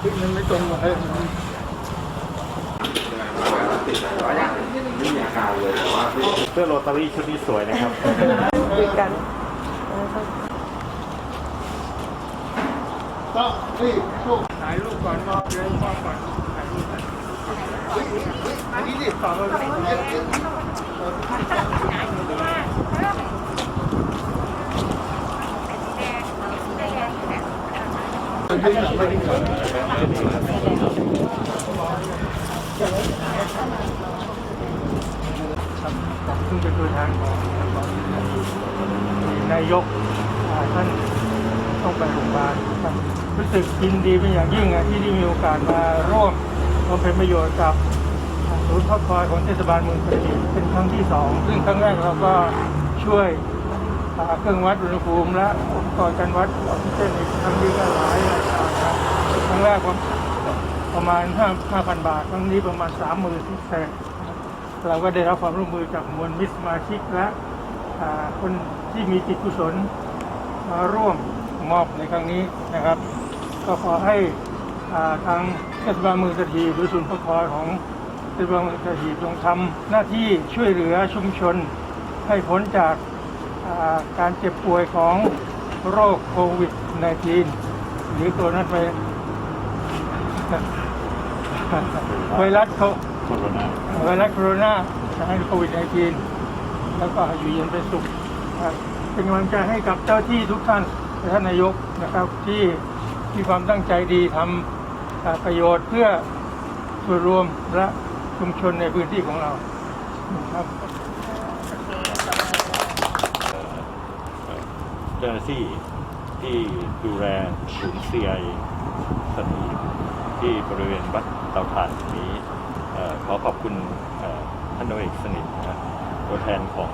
ที่มันไม่ตรงเออเสื้อโรตารี่ชุดนี้สวยนะครับคุยกันต้องรีบลูกถ่ายรูปก่อนมอบเลยมอบก่อนถ่ายรูปก่อนอันนี้ดิต่อมาไม่ได้ไม่ได้ ซึ่งเป็นตัวแทนของนายกท่านต้องไปโรงพยาบาลรู้สึกยินดีเป็นอย่างยิ่งที่ได้มีโอกาสมาร่วมบำเพ็ญประโยชน์กับศูนย์พักคอยของเทศบาลเมืองกระบี่เป็นครั้งที่สองซึ่งครั้งแรกเราก็ช่วยเครื่องวัดอุณหภูมิและอุปกรณ์การวัดออกซิเจนอีกครั้งนี้ก็หลายหลาย ครั้งแรกผมประมาณ5 5,000 บาท ครั้งนี้ประมาณ 30,000ที่แสนเราก็ได้รับความร่วมมือจากมวลมิตรสมาชิกและคนที่มีจิตกุศลมาร่วมมอบในครั้งนี้นะครับ ก็ขอให้าทางเทศบาลเมืองสถีหรือศูนย์พักคอยของเทศบาลเมืองสถีจงทำหน้าที่ช่วยเหลือชุมชน ให้พ้นจากาการเจ็บป่วยของโรคโควิด -19 หรือตัวนั้นไป ไวรัสโคโคโรนาไวรัสโคโรนาโควิด -19 แล้วก็อยู่เย็นเป็นสุขครับเป็นกำลังใจให้กับเจ้าที่ทุกท่านและท่านนายกนะครับที่มีความตั้งใจดีทำอ่าประโยชน์เพื่อส่วนรวมและชุมชนในพื้นที่ของเราครับเจ้าหน้าที่ที่ดูแลศูนย์เซียสถี ที่บริเวณวัดเตาถ่านนี้ขอขอบคุณท่านนายเอกสนิทนะตัวแทนของ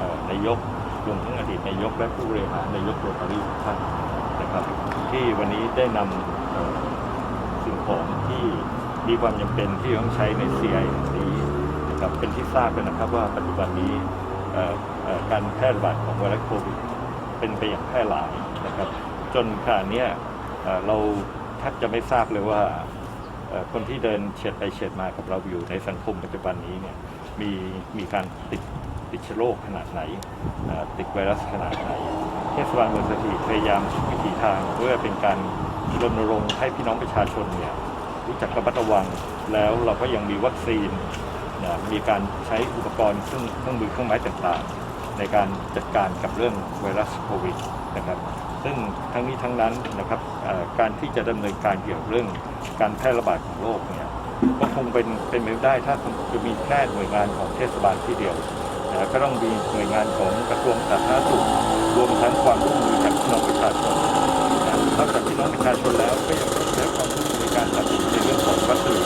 อนายกรวมทั้งอดีตนายกและผู้บริหารนายกโรตารี่ทุกท่านนะครับ ที่วันนี้ได้นำสิ่งของที่มีความจำเป็นที่ต้องใช้ใน CI นี้นะครับเป็นที่ทราบกันนะครับว่าปัจจุบันนี้การแพร่ระบาดของไวรัสโควิดเป็นไปอย่างแพร่หลายนะครับ จนขณะเนี้ยเรา แทบจะไม่ทราบเลยว่าคนที่เดินเฉียดไปเฉียดมากับเราอยู่ในสังคมปัจจุบันนี้เนี่ยมีมีการติดติดเชื้อโรคขนาดไหน ติดไวรัสขนาดไหนเทศบาลเมืองสถิตพยายามวิถีทางเพื่อเป็นการรณรงค์ให้พี่น้องประชาชนเนี่ยรู้จักระมัดระวังแล้วเราก็ยังมีวัคซีนนะมีการใช้อุปกรณ์เครื่องเครื่องมือเครื่องไม้ต่างๆ ในการจัดการกับเรื่องไวรัสโควิดนะครับ ซึ่งทั้งนี้ทั้งนั้นนะครับการที่จะดำเนินการเกี่ยวกับเรื่องการแพร่ระบาดของโรคเนี่ยก็คงเป็นเป็นไปไม่ได้ถ้าจะมีแค่หน่วยงานของเทศบาลที่เดียวก็ต้องมีหน่วยงานของกระทรวงสาธารณสุขรวมทั้งความร่วมมือจากพี่น้องประชาชนนอกจากพี่น้องประชาชนแล้วก็ยังต้องใช้ความร่วมมือในการตัดสินในเรื่องของวัสดุ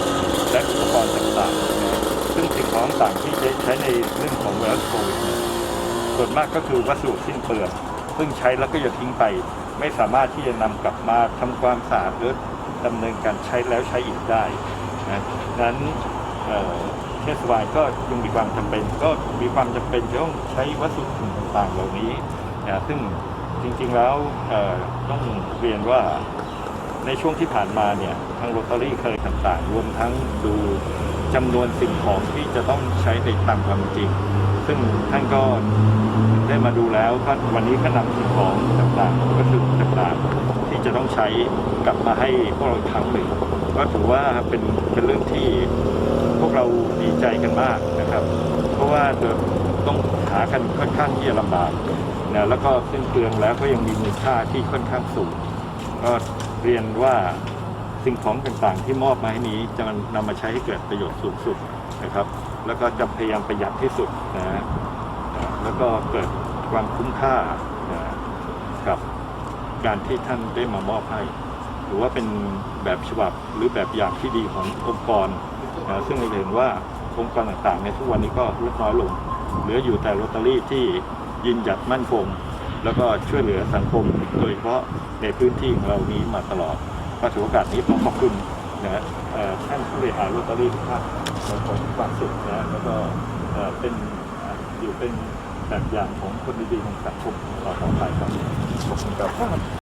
และอุปกรณ์ต่างๆ ซึ่งสิ่งของต่างๆที่ใช้ในเรื่องของไวรัสโควิดส่วนมากก็คือวัสดุสิ้นเปลือง ซึ่งใช้แล้วก็จะทิ้งไป ไม่สามารถที่จะนำกลับมาทำความสะอาดหรือดำเนินการใช้แล้วใช้อีกได้นะนั้นเเทศบาลก็ยังมีความจำเป็น ก็มีความจำเป็นจะต้องใช้วัสดุต่างๆเหล่านี้นะซึ่งจริงๆแล้วต้องเรียนว่าในช่วงที่ผ่านมาเนี่ยทางโรตารี่เคยต่างๆ รวมทั้งดูจำนวนสิ่งของที่จะต้องใช้ในตามความจริง ซึ่งท่านก็ได้มาดูแล้วก็วันนี้ก็นำสิ่งของต่างๆวัสดุต่างๆที่จะต้องใช้กลับมาให้พวกเราอีกครั้งหนึ่งก็ถือว่าเป็นเป็นเรื่องที่พวกเราดีใจกันมากนะครับ เพราะว่าจะต้องหากันค่อนข้างที่จะลำบากนะแล้วก็สิ้นเปลืองแล้วก็ยังมีมูลค่าที่ค่อนข้างสูง ก็เรียนว่าสิ่งของต่างๆที่มอบมาให้นี้จะนำมาใช้ให้เกิดประโยชน์สูงสุดนะครับ แล้วก็จะพยายามประหยัดที่สุดนะฮะแล้วก็เกิดความคุ้มค่านะกับการที่ท่านได้มามอบให้ หรือว่าเป็นแบบฉบับหรือแบบอย่างที่ดีขององค์กรนะซึ่งเราเห็นว่าองค์กรต่างๆในทุกวันนี้ก็ลดน้อยลง เหลืออยู่แต่ลอตเตอรี่ที่ยืนหยัดมั่นคง แล้วก็ช่วยเหลือสังคม โดยเฉพาะในพื้นที่ของเรานี้มาตลอดก็ถือโอกาสนี้ขอขอบคุณ นะฮะเอ่อท่านผู้บริหารลอตเตอรี่ทุกท่านขอขอบความสุขนะฮะแล้วก็เป็นอยู่เป็นแบบอย่างของคนดีๆของสังคมของเราต่อไปครับขอบคุณครับ